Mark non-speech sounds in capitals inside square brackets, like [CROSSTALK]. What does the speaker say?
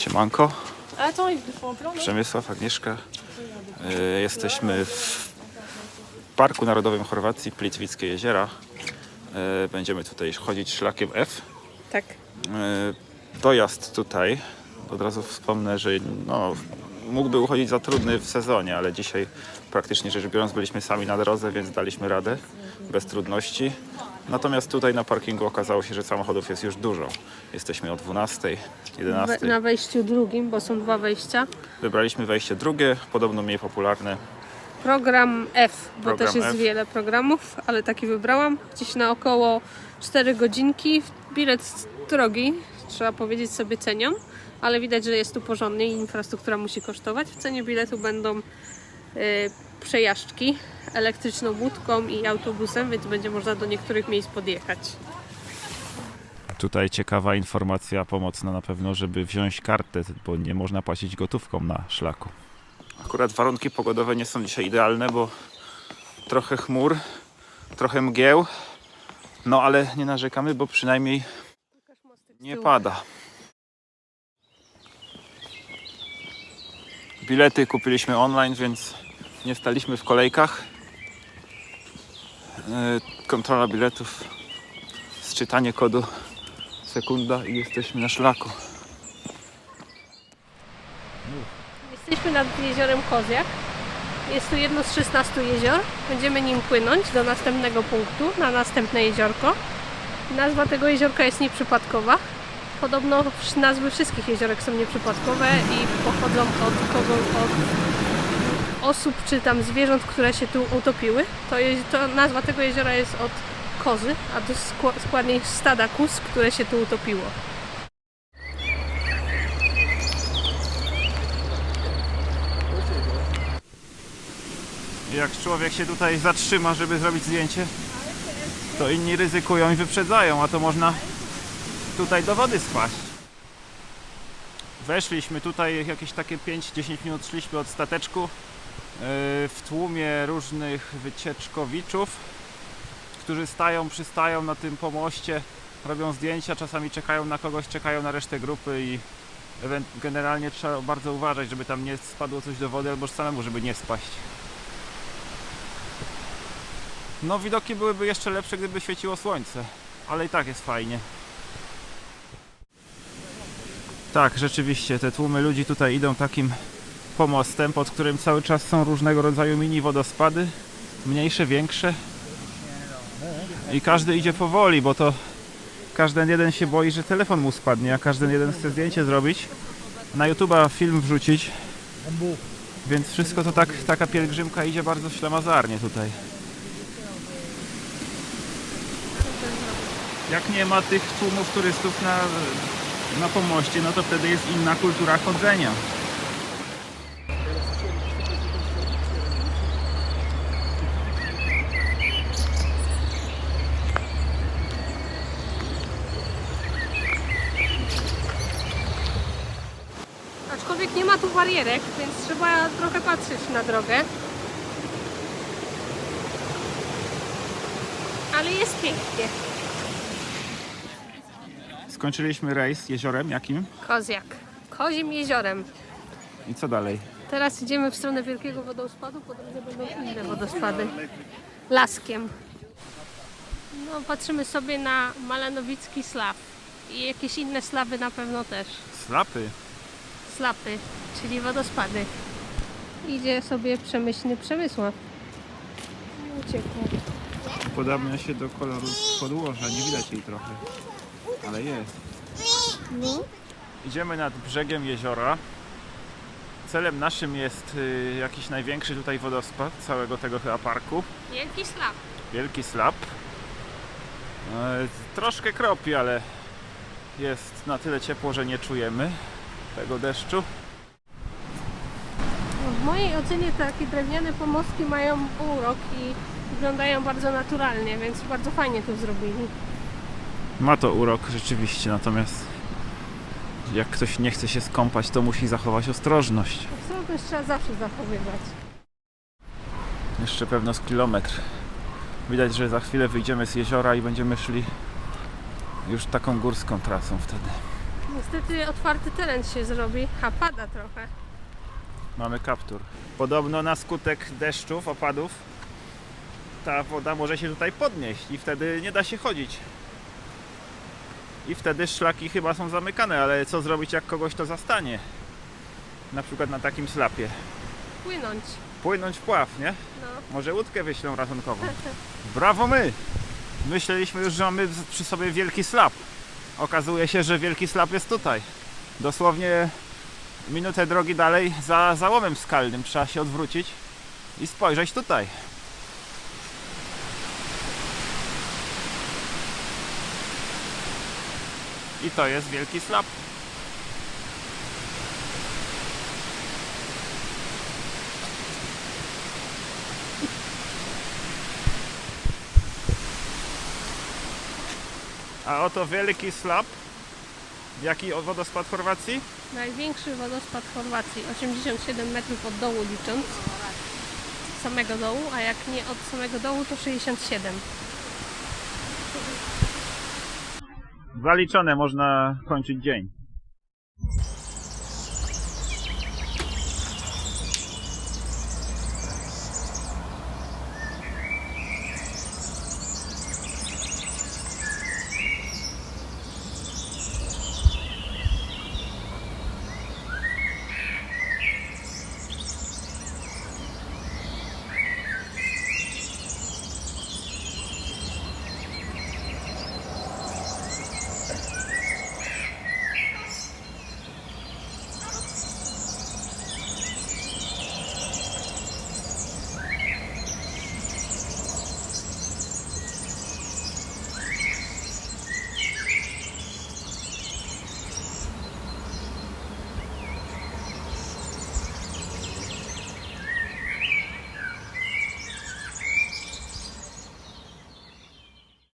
Siemanko, Przemysław, Agnieszka. E, Jesteśmy w Parku Narodowym Chorwacji, Plitwickie Jeziora. E, Będziemy tutaj chodzić szlakiem F. Tak. E, Dojazd tutaj, od razu wspomnę, że no, mógłby uchodzić za trudny w sezonie, ale dzisiaj praktycznie rzecz biorąc byliśmy sami na drodze, więc daliśmy radę bez trudności. Natomiast tutaj na parkingu okazało się, że samochodów jest już dużo. Jesteśmy o 12, 11. We, na wejściu drugim, bo są dwa wejścia. Wybraliśmy wejście drugie, podobno mniej popularne. Program F, bo Program też jest F. wiele programów, ale taki wybrałam. Gdzieś na około 4 godzinki. Bilet drogi, trzeba powiedzieć sobie cenią, ale widać, że jest tu porządnie i infrastruktura musi kosztować. W cenie biletu będą przejażdżki elektryczną łódką i autobusem, więc będzie można do niektórych miejsc podjechać. Tutaj ciekawa informacja pomocna na pewno, żeby wziąć kartę, bo nie można płacić gotówką na szlaku. Akurat warunki pogodowe nie są dzisiaj idealne, bo trochę chmur, trochę mgieł, no ale nie narzekamy, bo przynajmniej nie pada. Bilety kupiliśmy online, więc nie staliśmy w kolejkach. E, Kontrola biletów, sczytanie kodu sekunda i jesteśmy na szlaku. Jesteśmy nad jeziorem Kozjak. Jest tu jedno z 16 jezior. Będziemy nim płynąć do następnego punktu, na następne jeziorko. Nazwa tego jeziorka jest nieprzypadkowa. Podobno nazwy wszystkich jeziorek są nieprzypadkowe i pochodzą od, od osób czy tam zwierząt, które się tu utopiły. To, je, to nazwa tego jeziora jest od kozy, a to skła- składniej stada kus, które się tu utopiło. Jak człowiek się tutaj zatrzyma, żeby zrobić zdjęcie, to inni ryzykują i wyprzedzają, a to można tutaj do wody spaść. Weszliśmy tutaj jakieś takie 5-10 minut szliśmy od stateczku yy, w tłumie różnych wycieczkowiczów, którzy stają, przystają na tym pomoście, robią zdjęcia, czasami czekają na kogoś, czekają na resztę grupy i generalnie trzeba bardzo uważać, żeby tam nie spadło coś do wody albo samemu, żeby nie spaść. No widoki byłyby jeszcze lepsze, gdyby świeciło słońce, ale i tak jest fajnie. Tak, rzeczywiście, te tłumy ludzi tutaj idą takim pomostem, pod którym cały czas są różnego rodzaju mini wodospady, mniejsze, większe. I każdy idzie powoli, bo to każdy jeden się boi, że telefon mu spadnie, a każdy jeden chce zdjęcie zrobić, na YouTube'a film wrzucić. Więc wszystko to tak, taka pielgrzymka idzie bardzo ślamazarnie tutaj. Jak nie ma tych tłumów turystów na, na pomoście, no to wtedy jest inna kultura chodzenia. Aczkolwiek nie ma tu barierek, więc trzeba trochę patrzeć na drogę. Ale jest pięknie. Skończyliśmy rejs jeziorem jakim? Kozjak. Kozim jeziorem. I co dalej? Teraz idziemy w stronę wielkiego wodospadu, po drodze będą inne wodospady. Laskiem. No, patrzymy sobie na Malanowicki Slaw. I jakieś inne slawy na pewno też. Slapy. Slapy, czyli wodospady. Idzie sobie przemyślny Przemysław. Uciekł. Podobnia się do koloru podłoża, nie widać jej trochę. Ale jest. Idziemy nad brzegiem jeziora. Celem naszym jest y, jakiś największy tutaj wodospad całego tego chyba parku. Wielki slap. Wielki slap. E, troszkę kropi, ale jest na tyle ciepło, że nie czujemy tego deszczu. W mojej ocenie takie drewniane pomostki mają urok i wyglądają bardzo naturalnie, więc bardzo fajnie to zrobili. Ma to urok rzeczywiście, natomiast jak ktoś nie chce się skąpać, to musi zachować ostrożność. Ostrożność trzeba zawsze zachowywać. Jeszcze pewno z kilometr. Widać, że za chwilę wyjdziemy z jeziora i będziemy szli już taką górską trasą wtedy. niestety otwarty teren się zrobi, a pada trochę. Mamy kaptur. Podobno na skutek deszczów, opadów ta woda może się tutaj podnieść i wtedy nie da się chodzić. I wtedy szlaki chyba są zamykane, ale co zrobić jak kogoś to zastanie? Na przykład na takim slapie. Płynąć. Płynąć w pław, nie? No. Może łódkę wyślą ratunkową. [LAUGHS] Brawo my! Myśleliśmy już, że mamy przy sobie wielki slap. Okazuje się, że wielki slap jest tutaj. Dosłownie minutę drogi dalej za załomem skalnym. Trzeba się odwrócić i spojrzeć tutaj. I to jest wielki slap. A oto wielki slap. Jaki wodospad Chorwacji? Największy wodospad Chorwacji, 87 metrów od dołu licząc. Samego dołu, a jak nie od samego dołu to 67. Zaliczone, można kończyć dzień.